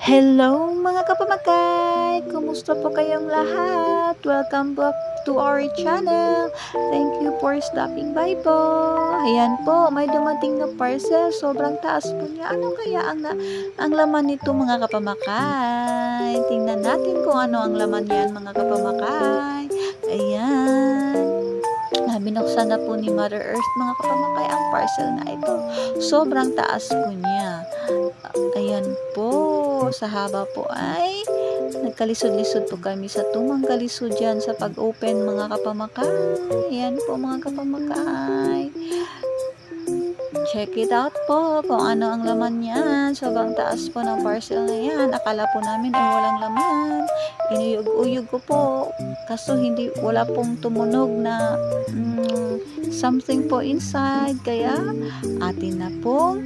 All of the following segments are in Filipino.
Hello mga kapamagay! Kumusta po kayong lahat? Welcome back to our channel. Thank you for stopping by po. Ayan po, may dumating na parcel. Sobrang taas po niya. Ano kaya ang, ang laman nito mga kapamakay? Tingnan natin kung ano ang laman yan mga kapamakay. Ayan. Ah, binuksan na po ni Mother Earth mga kapamakay ang parcel na ito. Sobrang taas po niya. Ayan po, sa haba po ay nagkalisod-lisod po kami sa tumang kalisod yan sa pag-open mga kapamakay. Ayan po mga kapamakay. Check it out po kung ano ang laman niyan. Sobrang taas po ng parcel na yan. Akala po namin ay walang laman. Inuyog-uyog ko po. Kaso hindi, wala pong tumunog na mm, something po inside. Kaya atin na pong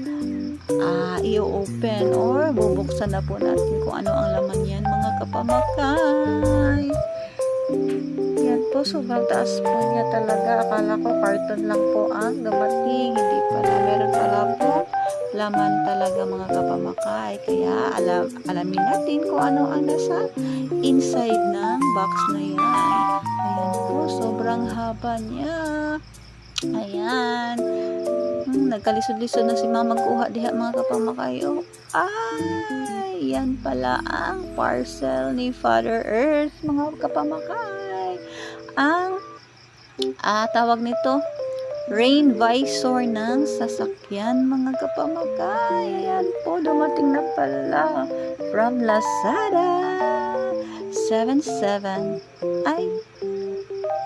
i-open or bubuksan na po natin kung ano ang laman yan mga kapamakay. Yan po, sobrang taas po niya talaga. Akala ko carton lang po ang dumating. Hindi pala. Meron pala po laman talaga mga kapamakay. Kaya alam, alamin natin kung ano ang nasa inside ng box na yan. Ayan po, sobrang haba niya. Ayan. Hmm, nagkalisod-lisod na si mama magkuha diha mga kapamakay. Oh, ay, yan pala ang parcel ni Father Earth mga kapamakay. Ang ah, tawag nito rain visor ng sasakyan mga kapamakay. Ayan po, dumating na pala from Lazada. 77. Ay,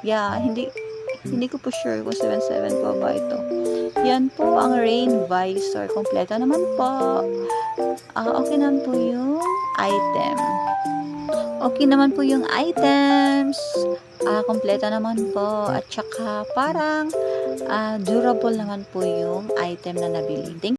yeah, hindi hindi ko po sure kung 77 po ba ito. Yan po ang rain visor. Kompleto naman po. Ah, okay naman po yung item. Okay naman po yung items. Ah, kompleto naman po. At saka parang ah, durable naman po yung item na nabili. Thank